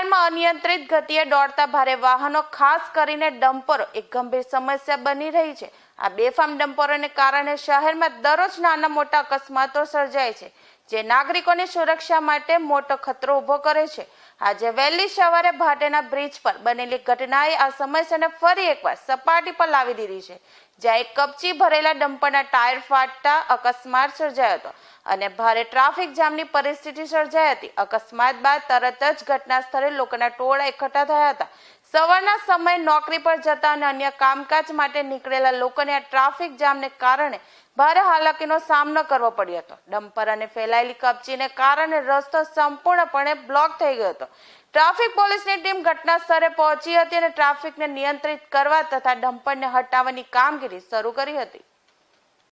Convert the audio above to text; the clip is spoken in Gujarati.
અનિયંત્રિત ગતિએ દોડતા ભારે વાહનો ખાસ કરીને ડમ્પરો એક ગંભીર સમસ્યા બની રહી છે. આ બેફામ ડમ્પરોને કારણે શહેરમાં દરરોજ નાના મોટા અકસ્માતો સર્જાય છે, જે નાગરિકોની સુરક્ષા માટે મોટો ખતરો ઊભો કરે છે. આજે વહેલી સવારે ભાટેના બ્રિજ પર બનેલી ઘટનાએ આ સમસ્યાને ફરી એકવાર સપાટી પર લાવી દીધી છે, જ્યાં એક કપચી ભરેલા ડમ્પરના ટાયર ફાટતા અકસ્માત સર્જાયો હતો અને ભારે ટ્રાફિક જામની પરિસ્થિતિ સર્જાઈ હતી. અકસ્માત બાદ તરત જ ઘટના સ્થળે લોકોના ટોળા એકઠા થયા હતા સવારના સમયે નોકરી પર જતા અને અન્ય કામકાજ માટે નીકળેલા લોકોને આ ટ્રાફિક જામને કારણે ભારે હાલાકીનો સામનો કરવો પડ્યો હતો. ડમ્પર અને ફેલાયેલી કપચીને કારણે રસ્તો સંપૂર્ણપણે બ્લોક થઈ ગયો હતો. ટ્રાફિક પોલીસની ટીમ ઘટના સ્થળે પહોંચી હતી અને ટ્રાફિકને નિયંત્રિત કરવા તથા ડમ્પરને હટાવવાની કામગીરી શરૂ કરી હતી.